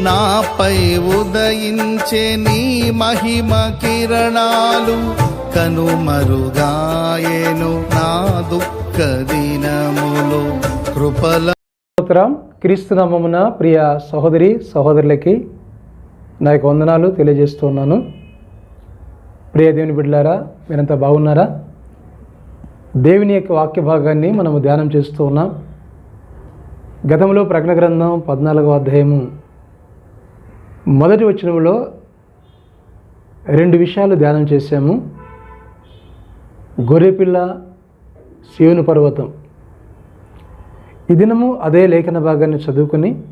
నాపై ఉదయించే నీ మహిమ కిరణాలు కనుమరుగాయేను నా దుఃఖ దినములు. కృపల స్తోత్రం. ప్రియ సహోదరి సహోదరులకి నా యొక్క వందనాలు తెలియజేస్తున్నాను. ప్రియ దేవుని బిడ్డలారా మీరంతా బాగున్నారా? దేవుని యొక్క వాక్య భాగాన్ని మనము ధ్యానం చేస్తూ ఉన్నాం. గతంలో ప్రకటన గ్రంథం పద్నాలుగో అధ్యాయము మొదటి వచనంలో రెండు విషయాలు ధ్యానం చేశాము. గొర్రెపిల్ల శివుని పర్వతం. ఈ దినము అదే లేఖన భాగాన్ని చదువుకొని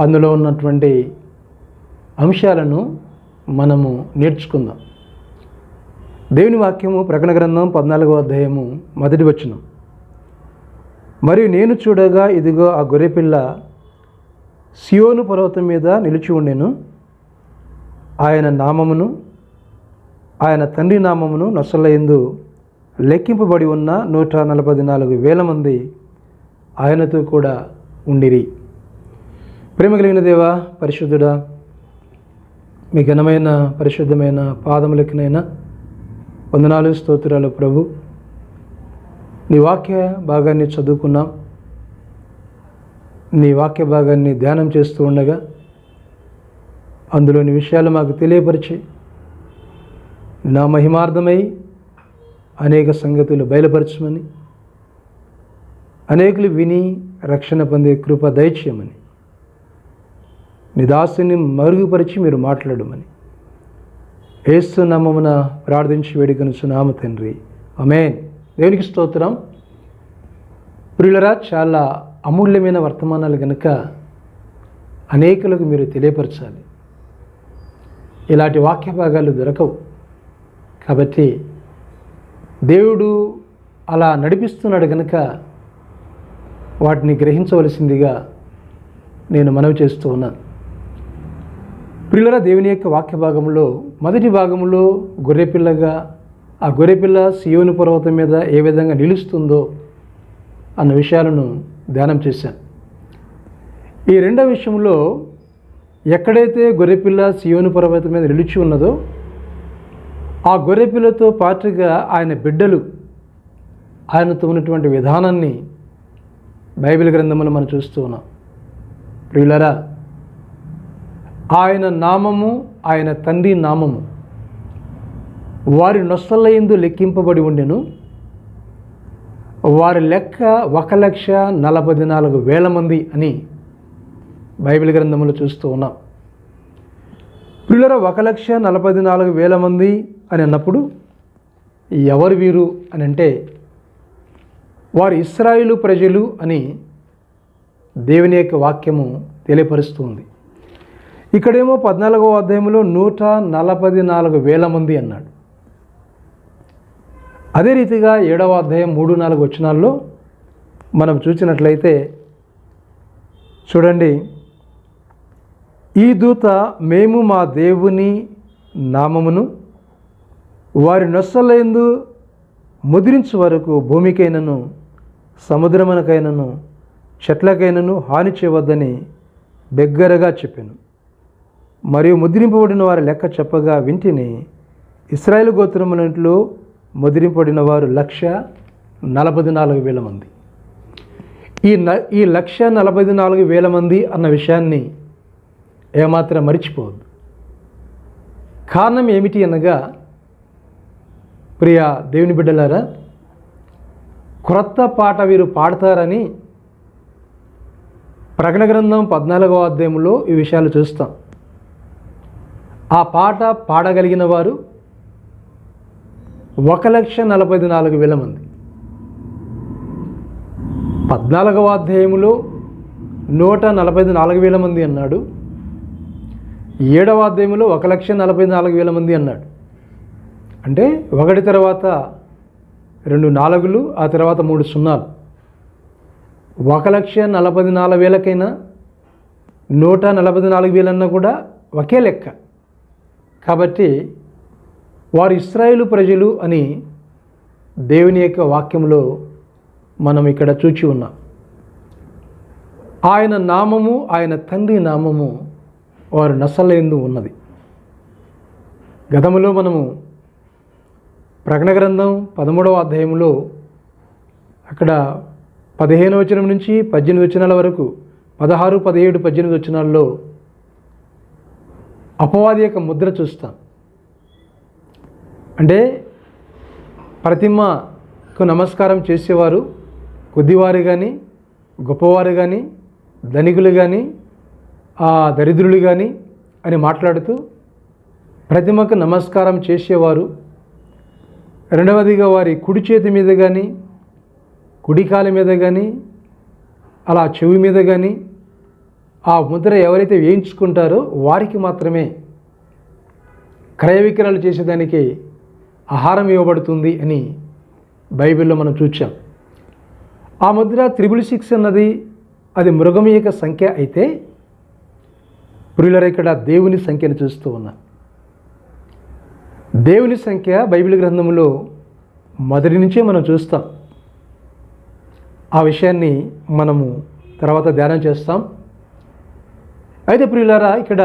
అందులో ఉన్నటువంటి అంశాలను మనము నేర్చుకుందాం. దేవుని వాక్యము ప్రకటన గ్రంథం పద్నాలుగో అధ్యాయము మొదటి వచనం. మరియు నేను చూడగా ఇదిగో ఆ గొర్రెపిల్ల సియోను పర్వతం మీద నిలిచి ఉండెను. ఆయన నామమును ఆయన తండ్రి నామమును నొసలయందు లెక్కింపబడి ఉన్న నూట నలభై నాలుగు వేల మంది ఆయనతో కూడా ఉండిరి. ప్రేమ కలిగిన దేవా పరిశుద్ధుడా మీ ఘనమైన పరిశుద్ధమైన పాదములకినైనా వందనాలు స్తోత్రాలు ప్రభు. నీ వాక్య భాగాన్ని చదువుకున్నాం. నీ వాక్య భాగాన్ని ధ్యానం చేస్తూ ఉండగా అందులోని విషయాలు మాకు తెలియపరిచి నా మహిమార్థమై అనేక సంగతులు బయలుపరచమని అనేకులు విని రక్షణ పొందే కృప దయచేయమని నిదాసుని మరుగుపరిచి మీరు మాట్లాడమని. ఏసు నమ్మమున ప్రార్థించి వేడుకొనుచున్నాము తండ్రి. అమేన్ దేవునికి స్తోత్రం. ప్రియులరా చాలా అమూల్యమైన వర్తమానాలు కనుక అనేకులకు మీరు తెలియపరచాలి. ఇలాంటి వాక్య భాగాలు దొరకవు. కాబట్టి దేవుడు అలా నడిపిస్తున్నాడు కనుక వాటిని గ్రహించవలసిందిగా నేను మనవి చేస్తూ ఉన్నాను. పిల్లల దేవుని యొక్క వాక్య భాగంలో మొదటి భాగంలో గొర్రెపిల్లగా ఆ గొర్రెపిల్ల సియోని పర్వతం మీద ఏ విధంగా నిలుస్తుందో అన్న విషయాలను ధ్యానం చేశాను. ఈ రెండవ విషయంలో ఎక్కడైతే గొర్రెపిల్ల సియోని పర్వతం మీద నిలిచి ఉన్నదో ఆ గొర్రెపిల్లతో పాటుగా ఆయన బిడ్డలు ఆయనతో ఉన్నటువంటి విధానాన్ని బైబిల్ గ్రంథములు మనం చూస్తూ ఉన్నాం. ప్రియులరా ఆయన నామము ఆయన తండ్రి నామము వారి నొసలయందు లెక్కింపబడి ఉండెను. వారి లెక్క ఒక లక్ష నలభై నాలుగు వేల మంది అని బైబిల్ గ్రంథములు చూస్తూ ఉన్నాం. పిల్లల ఒక లక్ష నలభై నాలుగు వేల మంది అని అన్నప్పుడు ఎవరు వీరు అని అంటే వారు ఇస్రాయిలు ప్రజలు అని దేవుని యొక్క వాక్యము తెలియపరుస్తుంది. ఇక్కడేమో పద్నాలుగవ అధ్యాయంలో నూట నలభై నాలుగు వేల మంది అన్నాడు. అదే రీతిగా ఏడవ అధ్యాయం మూడు నాలుగు వచనాల్లో మనం చూసినట్లయితే చూడండి ఈ దూత మేము మా దేవుని నామమును వారి నొస్సలందు ముద్రించు వరకు భూమికైనను సముద్రమునకైనను చెట్లకైనను హాని చేయవద్దని బిగ్గరగా చెప్పాను. మరియు ముద్రింపబడిన వారి లెక్క చెప్పగా వింటిని ఇస్రాయేల్ గోత్రములంట్లో ముదిరింపడిన వారు లక్ష నలభై నాలుగు వేల మంది. ఈ న ఈ లక్ష నలభై నాలుగు వేల మంది అన్న విషయాన్ని ఏమాత్రం మరిచిపోవద్దు. కారణం ఏమిటి అనగా ప్రియ దేవుని బిడ్డలారా క్రొత్త పాట వీరు పాడతారని ప్రకటన గ్రంథం పద్నాలుగవ అధ్యాయంలో ఈ విషయాలు చూస్తాం. ఆ పాట పాడగలిగిన వారు ఒక లక్ష నలభై నాలుగు వేల మంది. పద్నాలుగవ అధ్యాయములో నూట నలభై నాలుగు వేల మంది అన్నాడు. ఏడవ అధ్యాయంలో ఒక లక్ష నలభై నాలుగు వేల మంది అన్నాడు. అంటే ఒకటి తర్వాత రెండు నాలుగులు ఆ తర్వాత మూడు సున్నాలు. ఒక లక్ష నలభై నాలుగు వేలకైనా నూట నలభై నాలుగు వేలన్నా కూడా ఒకే లెక్క. కాబట్టి వారు ఇస్రాయేలు ప్రజలు అని దేవుని యొక్క వాక్యంలో మనం ఇక్కడ చూచి ఉన్నాం. ఆయన నామము ఆయన తండ్రి నామము వారు నసలేందు ఉన్నది. గతంలో మనము ప్రకటన గ్రంథం పదమూడవ అధ్యాయంలో అక్కడ పదిహేను వచనం నుంచి పద్దెనిమిది వచనాల వరకు పదహారు పదిహేడు పద్దెనిమిది వచనాల్లో అపవాది యొక్క ముద్ర చూస్తాం. అంటే ప్రతిమకు నమస్కారం చేసేవారు కొద్దివారు కానీ గొప్పవారు కానీ ధనికులు కానీ ఆ దరిద్రులు కానీ అని మాట్లాడుతూ ప్రతిమకు నమస్కారం చేసేవారు. రెండవదిగా వారి కుడి చేతి మీద కానీ కుడికాలి మీద కానీ అలా చెవి మీద కానీ ఆ ముద్ర ఎవరైతే వేయించుకుంటారో వారికి మాత్రమే క్రయ విక్రయాలు చేసేదానికి ఆహారం ఇవ్వబడుతుంది అని బైబిల్లో మనం చూచాం. ఆ ముద్ర త్రిబుల్ సిక్స్ అన్నది అది మృగం యొక్క సంఖ్య అయితే ప్రియులర ఇక్కడ దేవుని సంఖ్యను చూస్తూ ఉన్నా దేవుని సంఖ్య బైబిల్ గ్రంథంలో మొదటి నుంచే మనం చూస్తాం. ఆ విషయాన్ని మనము తర్వాత ధ్యానం చేస్తాం. అయితే ప్రియులారా ఇక్కడ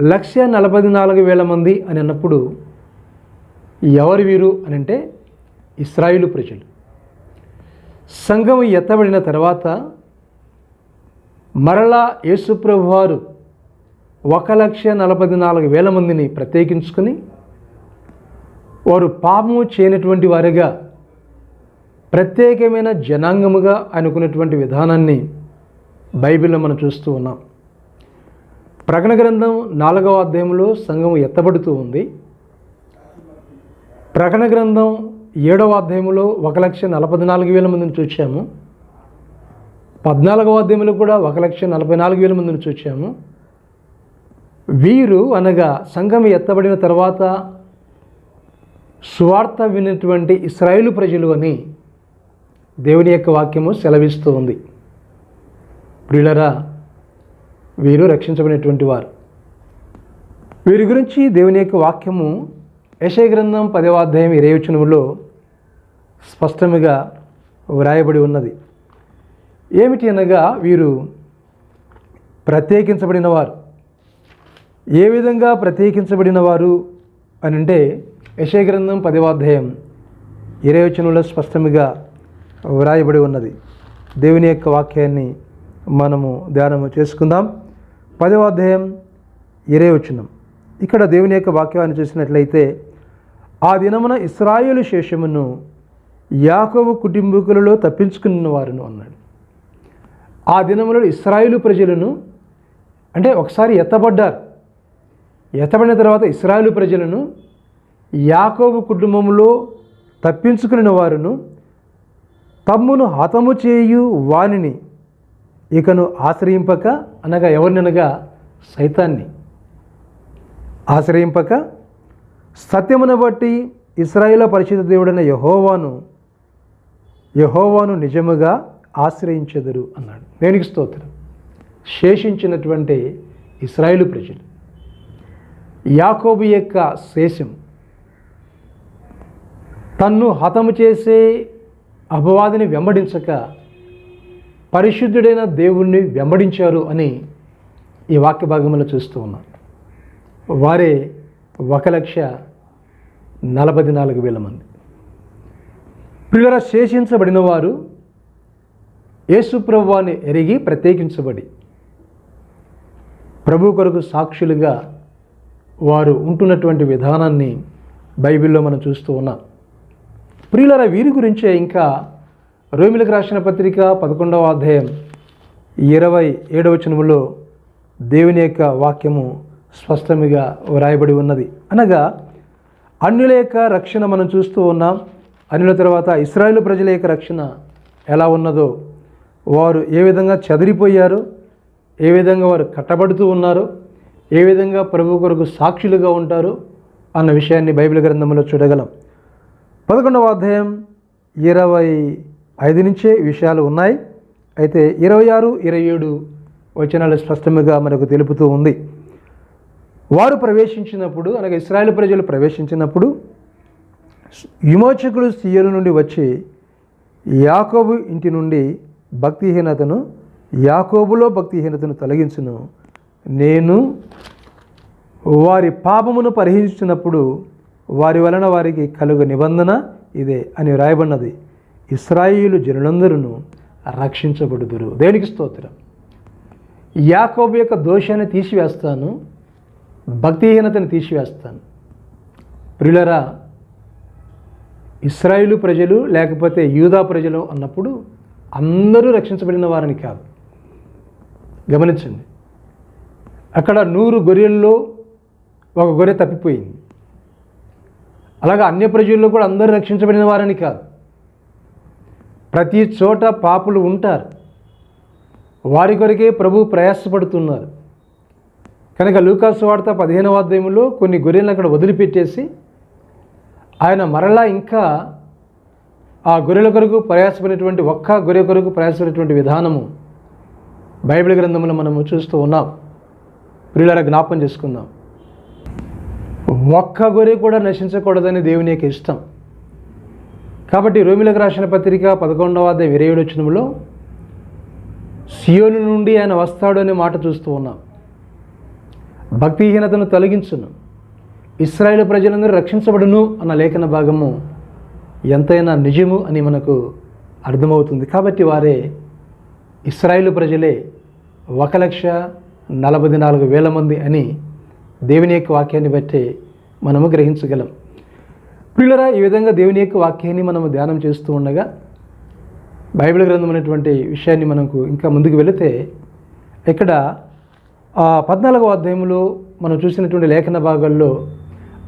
లక్ష నలభై నాలుగు వేల మంది అని అన్నప్పుడు ఎవరు వీరు అని అంటే ఇస్రాయిలు ప్రజలు. సంఘం ఎత్తబడిన తర్వాత మరలా యేసుప్రభు వారు ఒక లక్ష నలభై నాలుగు వేల మందిని ప్రత్యేకించుకొని వారు పాపము చేయనటువంటి వారిగా ప్రత్యేకమైన జనాంగముగా అనుకున్నటువంటి విధానాన్ని బైబిల్లో మనం చూస్తూ ఉన్నాం. ప్రకటన గ్రంథం నాలుగవ అధ్యాయంలో సంఘం ఎత్తబడుతూ ఉంది. ప్రకటన గ్రంథం ఏడవ అధ్యాయంలో ఒక లక్ష నలభై నాలుగు వేల మందిని చూచాము. పద్నాలుగవ అధ్యాయంలో కూడా ఒక లక్ష నలభై నాలుగు వేల మందిని చూచాము. వీరు అనగా సంఘం ఎత్తబడిన తర్వాత సువార్త వినటువంటి ఇస్రాయేలు ప్రజలు అని దేవుని యొక్క వాక్యము సెలవిస్తూ ఉంది. ప్రియులరా వీరు రక్షించబడినటువంటి వారు. వీరి గురించి దేవుని యొక్క వాక్యము యశయ గ్రంథం పదవ అధ్యాయం ఇరవై వచనములో స్పష్టముగా వ్రాయబడి ఉన్నది. ఏమిటి అనగా వీరు ప్రత్యేకించబడిన వారు ఏ విధంగా ప్రత్యేకించబడిన వారు అని అంటే యశయ గ్రంథం పదవ అధ్యాయం ఇరవై వచనంలో స్పష్టముగా వ్రాయబడి ఉన్నది. దేవుని యొక్క వాక్యాన్ని మనము ధ్యానము చేసుకుందాం. పదవ అధ్యాయం ఇరవై వచనం ఇక్కడ దేవుని యొక్క వాక్యాన్ని చూసినట్లయితే ఆ దినమున ఇస్రాయేలు శేషమును యాకోబు కుటుంబీకులలో తప్పించుకున్న వారును అన్నాడు. ఆ దినములో ఇస్రాయేలు ప్రజలను అంటే ఒకసారి ఎత్తబడ్డారు. ఎత్తబడిన తర్వాత ఇస్రాయేలు ప్రజలను యాకోబు కుటుంబంలో తప్పించుకుని వారును తమ్మును హతము చేయు వానిని ఇకను ఆశ్రయింపక అనగా ఎవరిననగా? సైతాన్ని. ఆశ్రయింపక సత్యమును బట్టి ఇస్రాయిల పరిశుద్ధ దేవుడైన యహోవాను యహోవాను నిజముగా ఆశ్రయించెదరు అన్నాడు. దేనికి స్తోత్రం? శేషించినటువంటి ఇస్రాయిలు ప్రజలు. యాకోబు యొక్క శేషం తన్ను హతము చేసే అపవాదిని వెంబడించక పరిశుద్ధుడైన దేవుణ్ణి వెంబడించారు అని ఈ వాక్య భాగంలో చూస్తూ ఉన్నాం. వారే ఒక లక్ష నలభై నాలుగు వేల మంది. ప్రియుల శేషించబడిన వారు యేసుప్రభువాన్ని ఎరిగి ప్రత్యేకించబడి ప్రభు కొరకు సాక్షులుగా వారు ఉంటున్నటువంటి విధానాన్ని బైబిల్లో మనం చూస్తూ ఉన్నాం. ప్రియులర వీరి గురించే ఇంకా రోమిలకు రాసిన పత్రిక పదకొండవ అధ్యాయం ఇరవై ఏడవచనములో దేవుని యొక్క వాక్యము స్పష్టముగా వ్రాయబడి ఉన్నది. అనగా అన్యుల యొక్క రక్షణ మనం చూస్తూ ఉన్నాం. అన్యుల తర్వాత ఇస్రాయేల్ ప్రజల యొక్క రక్షణ ఎలా ఉన్నదో వారు ఏ విధంగా చదిరిపోయారు ఏ విధంగా వారు కట్టబడుతూ ఉన్నారో ఏ విధంగా ప్రభు కొరకు సాక్షులుగా ఉంటారో అన్న విషయాన్ని బైబిల్ గ్రంథంలో చూడగలం. పదకొండవ అధ్యాయం ఇరవై ఐదు నుంచే విషయాలు ఉన్నాయి. అయితే ఇరవై ఆరు ఇరవై ఏడు వచనాలు స్పష్టంగా మనకు తెలుపుతూ ఉంది. వారు ప్రవేశించినప్పుడు అనగా ఇస్రాయేల్ ప్రజలు ప్రవేశించినప్పుడు విమోచకులు సీయలు నుండి వచ్చి యాకోబు ఇంటి నుండి భక్తిహీనతను యాకోబులో భక్తిహీనతను తొలగించును. నేను వారి పాపమును పరిహరించినప్పుడు వారి వలన వారికి కలుగు నిబంధన ఇదే అని వ్రాయబడినది. ఇస్రాయిలు జనులందరూ రక్షించబడుదురు. దేనికి స్తోత్రం. యాకోబు యొక్క దోషాన్ని తీసివేస్తాను. భక్తిహీనతను తీసివేస్తాను. ప్రియులరా ఇస్రాయిలు ప్రజలు లేకపోతే యూదా ప్రజలు అన్నప్పుడు అందరూ రక్షించబడిన వారని కాదు. గమనించండి అక్కడ నూరు గొర్రెల్లో ఒక గొర్రె తప్పిపోయింది. అలాగా అన్య ప్రజల్లో కూడా అందరూ రక్షించబడిన వారని కాదు. ప్రతి చోట పాపులు ఉంటారు. వారి కొరకే ప్రభు ప్రయాసపడుతున్నారు. కనుక లూకాసు వార్త పదిహేనవ అధ్యాయంలో కొన్ని గొర్రెలను అక్కడ వదిలిపెట్టేసి ఆయన మరలా ఇంకా ఆ గొర్రెల కొరకు ప్రయాసపడినటువంటి ఒక్క గొర్రె కొరకు ప్రయాసపడినటువంటి విధానము బైబిల్ గ్రంథంలో మనము చూస్తూ ఉన్నాం. ప్రియుల జ్ఞాపం చేసుకుందాం. ఒక్క గొర్రె కూడా నశించకూడదని దేవుని యొక్క ఇష్టం. కాబట్టి రోమిలకు రాసిన పత్రిక పదకొండవ అధ్యాయ ఇరవై వచ్చినంలో సియోను నుండి ఆయన వస్తాడు అనే మాట చూస్తూ ఉన్నాం. భక్తిహీనతను తొలగించును. ఇస్రాయేల్ ప్రజలందరూ రక్షించబడును అన్న లేఖన భాగము ఎంతైనా నిజము అని మనకు అర్థమవుతుంది. కాబట్టి వారే ఇస్రాయేల్ ప్రజలే ఒక లక్ష నలభై నాలుగు వేల మంది అని దేవుని యొక్క వాక్యాన్ని బట్టి మనము గ్రహించగలం. పిల్లరా ఈ విధంగా దేవుని యొక్క వాక్యాన్ని మనము ధ్యానం చేస్తూ ఉండగా బైబిల్ గ్రంథం అనేటువంటి విషయాన్ని మనకు ఇంకా ముందుకు వెళితే ఇక్కడ ఆ పద్నాలుగవ అధ్యాయంలో మనం చూసినటువంటి లేఖన భాగాల్లో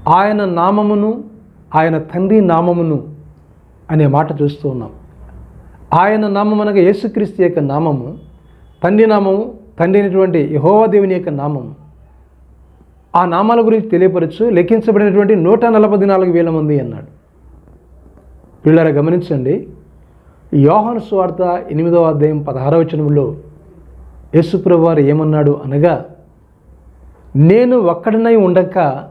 ఆయన నామమును ఆయన తండ్రి నామమును అనే మాట చూస్తూ ఉన్నాం. ఆయన నామం అనగా యేసుక్రీస్తు యొక్క నామము తండ్రి నామము తండ్రి అయినటువంటి యహోవా దేవుని యొక్క నామము. ఆ నామాల గురించి తెలియపరచు లెక్కించబడినటువంటి నూట నలభై నాలుగు వేల మంది అన్నాడు. పిల్లరా గమనించండి యోహాను స్వార్త ఎనిమిదవ అధ్యాయం పదహారవ వచనంలో యేసుప్రభువారు ఏమన్నాడు అనగా నేను ఒక్కడనై ఉండక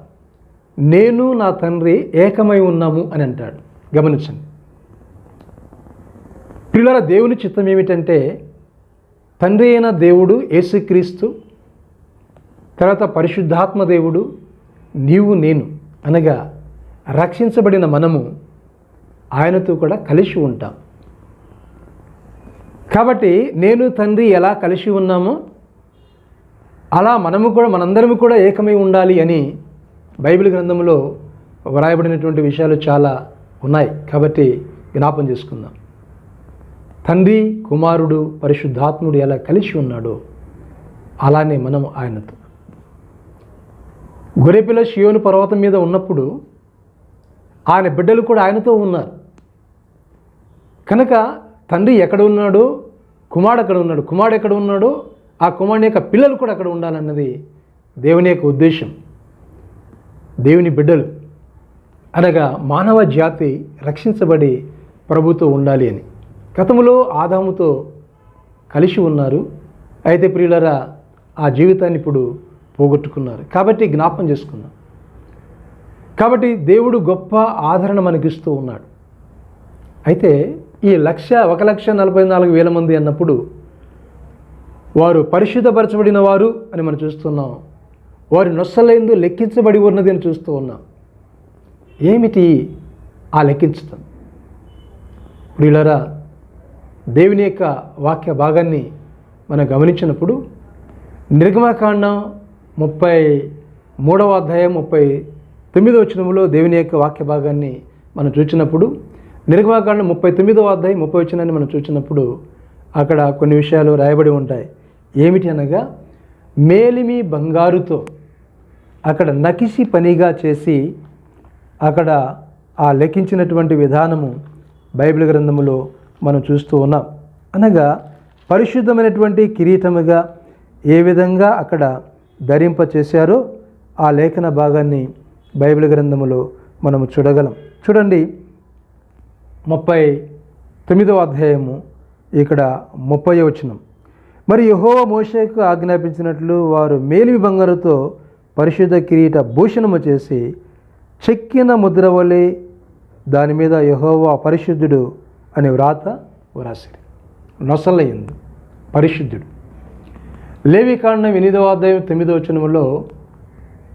నేను నా తండ్రి ఏకమై ఉన్నాము అని అంటాడు. గమనించండి. పిల్లల దేవుని చిత్తం ఏమిటంటే తండ్రి అయిన దేవుడు యేసుక్రీస్తు తర్వాత పరిశుద్ధాత్మ దేవుడు నీవు నేను అనగా రక్షించబడిన మనము ఆయనతో కూడా కలిసి ఉంటాం. కాబట్టి నేను తండ్రి ఎలా కలిసి ఉన్నామో అలా మనము కూడా మనందరము కూడా ఏకమై ఉండాలి అని బైబిల్ గ్రంథంలో వ్రాయబడినటువంటి విషయాలు చాలా ఉన్నాయి. కాబట్టి జ్ఞాపం చేసుకుందాం. తండ్రి కుమారుడు పరిశుద్ధాత్ముడు ఎలా కలిసి ఉన్నాడో అలానే మనం ఆయనతో. గొరెపిల షియోను పర్వతం మీద ఉన్నప్పుడు ఆయన బిడ్డలు కూడా ఆయనతో ఉన్నారు. కనుక తండ్రి ఎక్కడ ఉన్నాడో? కుమారుడు ఎక్కడ ఉన్నాడు? కుమారుడు ఎక్కడ ఉన్నాడో? ఆ కుమారుని యొక్క పిల్లలు కూడా అక్కడ ఉండాలన్నది దేవుని యొక్క ఉద్దేశం. దేవుని బిడ్డలు. అనగా మానవ జాతి రక్షించబడి ప్రభుతో ఉండాలి అని. గతంలో ఆదాముతో కలిసి ఉన్నారు. అయితే ప్రియులరా ఆ జీవితాన్ని ఇప్పుడు పోగొట్టుకున్నారు. కాబట్టి జ్ఞాపం చేసుకున్నాం కాబట్టి దేవుడు గొప్ప ఆదరణ మనకిస్తూ ఉన్నాడు. అయితే ఈ లక్ష ఒక లక్ష నలభై నాలుగు వేల మంది అన్నప్పుడు వారు పరిశుద్ధపరచబడిన వారు అని మనం చూస్తున్నాం. వారి నొస్సలైందు లెక్కించబడి ఉన్నది అని చూస్తూ ఉన్నాం. ఏమిటి ఆ లెక్కించటం? ప్రియులరా దేవుని యొక్క వాక్య భాగాన్ని మనం గమనించినప్పుడు నిర్గమకాండం ముప్పై మూడవ అధ్యాయం ముప్పై తొమ్మిదవ వచనంలో దేవుని యొక్క వాక్య భాగాన్ని మనం చూసినప్పుడు నిర్గమకాండం ముప్పై తొమ్మిదవ అధ్యాయం ముప్పై వచ్చినాన్ని మనం చూసినప్పుడు అక్కడ కొన్ని విషయాలు రాయబడి ఉంటాయి. ఏమిటి అనగా మేలిమి బంగారుతో అక్కడ నకిసి పనిగా చేసి అక్కడ ఆ లెక్కించినటువంటి విధానము బైబిల్ గ్రంథములో మనం చూస్తూ ఉన్నాం. అనగా పరిశుద్ధమైనటువంటి కిరీటముగా ఏ విధంగా అక్కడ ధరింప చేశారో ఆ లేఖన భాగాన్ని బైబిల్ గ్రంథములో మనము చూడగలం. చూడండి ముప్పై తొమ్మిదవ అధ్యాయము ఇక్కడ ముప్పై వచనం. మరి యహోవ మోషేకు ఆజ్ఞాపించినట్లు వారు మేలిమి బంగారుతో పరిశుద్ధ కిరీట భూషణము చేసి చెక్కిన ముద్ర వలె దాని మీద యహోవా పరిశుద్ధుడు అనే వ్రాత వ్రాసిరి. నొసలయ్యింది పరిశుద్ధుడు. లేవికాండం ఎనిమిదవ అధ్యాయం తొమ్మిదవ వచనములో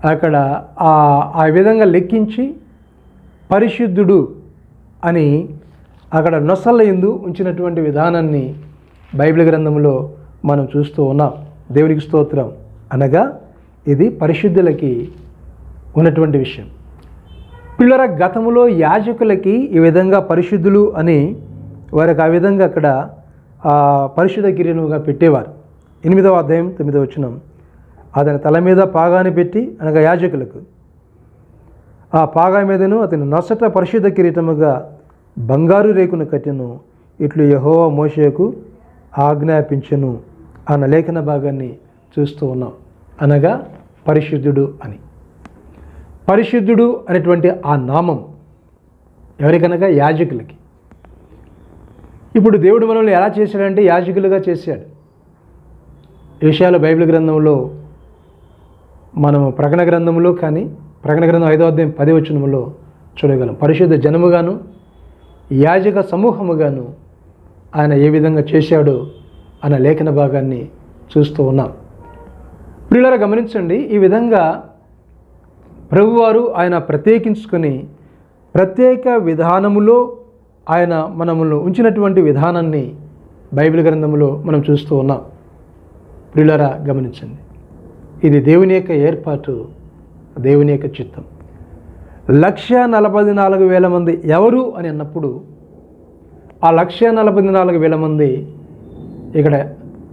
అక్కడ ఆ ఆ విధంగా లెక్కించి పరిశుద్ధుడు అని అక్కడ నొసల్ల ఎందు ఉంచినటువంటి విధానాన్ని బైబిల్ గ్రంథంలో మనం చూస్తూ ఉన్నాం. దేవునికి స్తోత్రం. అనగా ఇది పరిశుద్ధులకి ఉన్నటువంటి విషయం. పిల్లల గతంలో యాజకులకి ఈ విధంగా పరిశుద్ధులు అని వారికి ఆ విధంగా అక్కడ పరిశుద్ధ కిరీటముగా పెట్టేవారు. ఎనిమిదవ అధ్యాయం తొమ్మిదవ వచనం. అతని తల మీద పాగాని పెట్టి అనగా యాజకులకు. ఆ పాగా మీదను అతని నొసట పరిశుద్ధ కిరీటముగా బంగారు రేకును కట్టెను ఇట్లు యహోవా మోషేకు ఆజ్ఞాపించను అన్న లేఖన భాగాన్ని చూస్తూ ఉన్నాం. అనగా పరిశుద్ధుడు అని. పరిశుద్ధుడు అనేటువంటి ఆ నామం ఎవరికనగా యాజకులకి. ఇప్పుడు దేవుడు మనల్ని ఎలా చేశాడంటే యాజకులుగా చేశాడు. ఈ విషయాలు బైబిల్ గ్రంథంలో మనం ప్రకటన గ్రంథంలో కానీ ప్రకటన గ్రంథం ఐదో అధ్యాయం పది వచనంలో చూడగలం. పరిశుద్ధ జనముగాను యాజక సమూహముగాను ఆయన ఏ విధంగా చేశాడో అన్న లేఖన భాగాన్ని చూస్తూ ఉన్నాం. ప్రియులారా గమనించండి ఈ విధంగా ప్రభువారు ఆయన ప్రత్యేకించుకొని ప్రత్యేక విధానములో ఆయన మనమును ఉంచినటువంటి విధానాన్ని బైబిల్ గ్రంథంలో మనం చూస్తూ ఉన్నాం. ప్రియులారా గమనించండి ఇది దేవుని యొక్క ఏర్పాటు దేవుని యొక్క చిత్తం. లక్ష నలభై నాలుగు వేల మంది ఎవరు అని అన్నప్పుడు ఆ లక్ష నలభై నాలుగు వేల మంది ఇక్కడ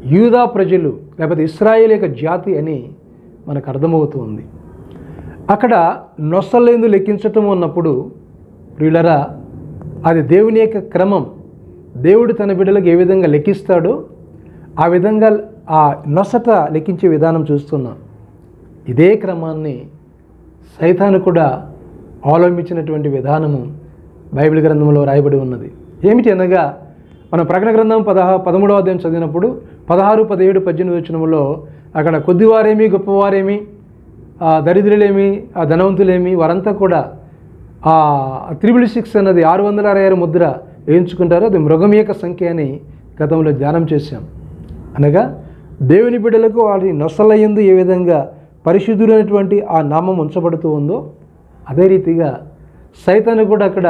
యూదా ప్రజలు లేకపోతే ఇస్రాయేల్ యొక్క జాతి అని మనకు అర్థమవుతుంది. అక్కడ నొసలేందు లెక్కించటం ఉన్నప్పుడు ప్రియులరా అది దేవుని యొక్క క్రమం. దేవుడు తన బిడ్డలకు ఏ విధంగా లెక్కిస్తాడో ఆ విధంగా ఆ నొసట లెక్కించే విధానం చూస్తున్నాం. ఇదే క్రమాన్ని సైతాను కూడా అవలంబించినటువంటి విధానము బైబిల్ గ్రంథంలో రాయబడి ఉన్నది. ఏమిటి అనగా మనం ప్రకటన గ్రంథం పదహా పదమూడవ అధ్యాయం చదివినప్పుడు పదహారు పదిహేడు పద్దెనిమిది వచ్చినములో అక్కడ కొద్దివారేమి గొప్పవారేమి ఆ దరిద్రులేమి ఆ ధనవంతులేమి వారంతా కూడా ఆ త్రిబుల్ సిక్స్ అన్నది ఆరు వందల అరవై ఆరు ముద్ర వేయించుకుంటారో. అది మృగం యొక్క సంఖ్య అని గతంలో ధ్యానం చేశాం. అనగా దేవుని బిడ్డలకు వాటి నొసలయ్యందు ఏ విధంగా పరిశుద్ధులైనటువంటి ఆ నామం ఉంచబడుతూ ఉందో అదే రీతిగా సైతాను కూడా అక్కడ